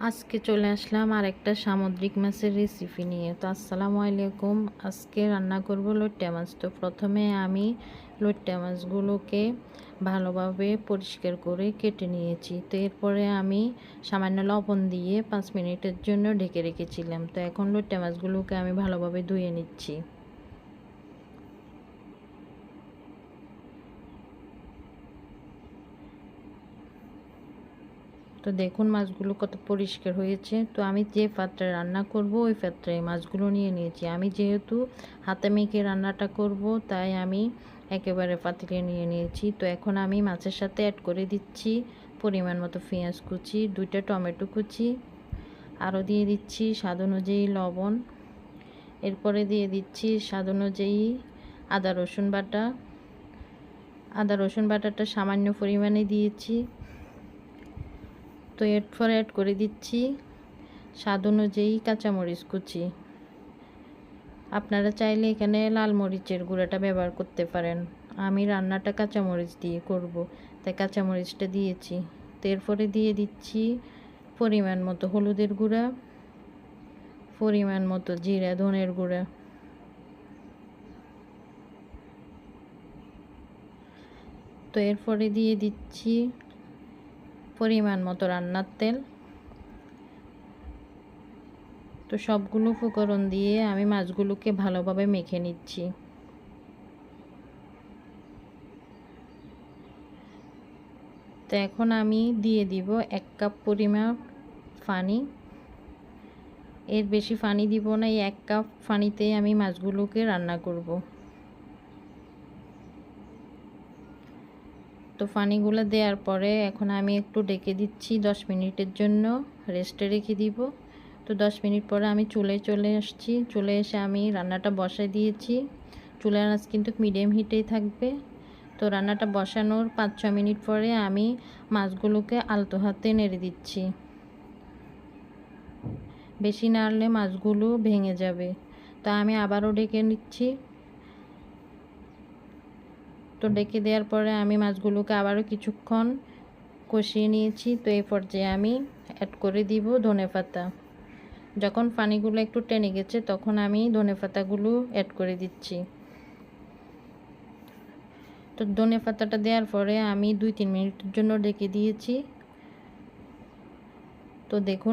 আজকে চলে আসলাম আর একটা সামুদ্রিক মাছের রেসিপি নিয়ে। তো আসসালামু আলাইকুম। আজকে রান্না করব লইট্টা মাছ। তো প্রথমে আমি লইট্টা মাছগুলোকে ভালোভাবে পরিষ্কার করে কেটে নিয়েছি। তো এরপরে আমি সামান্য লবণ দিয়ে পাঁচ মিনিটের জন্য ঢেকে রেখেছিলাম। তো এখন লইট্টা মাছগুলোকে আমি ভালোভাবে ধুয়ে নিচ্ছি। তো দেখুন মাছগুলো কত পরিষ্কার হয়েছে। তো আমি যে পাত্রে রান্না করব, ওই পাত্রে মাছগুলো নিয়ে নিয়েছি। আমি যেহেতু হাতে মেখে রান্নাটা করব, তাই আমি একেবারে পাতিলে নিয়ে নিয়েছি। তো এখন আমি মাছের সাথে অ্যাড করে দিচ্ছি পরিমাণ মতো পেঁয়াজ কুচি, দুইটা টমেটো কুচি, আরও দিয়ে দিচ্ছি স্বাদ অনুযায়ী লবণ। এরপরে দিয়ে দিচ্ছি স্বাদ অনুযায়ী আদা রসুন বাটা। আদা রসুন বাটাটা সামান্য পরিমাণে দিয়েছি। তো এরপর অ্যাড করে দিচ্ছি। স্বাদ অনুযায়ী কাঁচামরিচ কুচি। আপনারা চাইলে এখানে লাল মরিচের গুঁড়াটা ব্যবহার করতে পারেন। আমি রান্নাটা কাঁচামরিচ দিয়ে করব। তাই কাঁচামরিচটা দিয়েছি। তো এরপরে দিয়ে দিচ্ছি পরিমাণ মতো হলুদের গুঁড়া, পরিমাণ মতো জিরা, ধনের গুঁড়া। তো এরপরে দিয়ে দিচ্ছি পরিমাণ মতো রান্নার তেল। তো সবগুলো উপকরণ দিয়ে আমি মাছগুলোকে ভালোভাবে মেখে নিচ্ছি। তো এখন আমি দিয়ে দিব এক কাপ পরিমাণ পানি এর বেশি পানি দিব না, এই এক কাপ পানিতে আমি মাছগুলোকে রান্না করব। তো পানিগুলো দেওয়ার পরে এখন আমি একটু ডেকে দিচ্ছি দশ মিনিটের জন্য রেস্টে রেখে দিব। তো দশ মিনিট পরে আমি চুলে চলে আসছি। চলে এসে আমি রান্নাটা বসাই দিয়েছি। চুলের আঁচ কিন্তু মিডিয়াম হিটেই থাকবে। তো রান্নাটা বসানোর পাঁচ, ছ মিনিট পরে আমি মাছগুলোকে আলতো হাতে নেড়ে দিচ্ছি। বেশি নাড়লে মাছগুলো ভেঙে যাবে। তা আমি আবারও ডেকে নিচ্ছি। তো ডেকে দেওয়ার পরে আমি মাছগুলোকে আবারও কিছুক্ষণ কষিয়ে নিয়েছি। তো এই পর্যায়ে আমি অ্যাড করে দিব ধনে পাতা। যখন পানিগুলো একটু টেনে গেছে, তখন আমি ধনে পাতাগুলো অ্যাড করে দিচ্ছি। তো ধনে পাতাটা দেওয়ার পরে আমি দুই তিন মিনিটের জন্য ডেকে দিয়েছি। তো দেখুন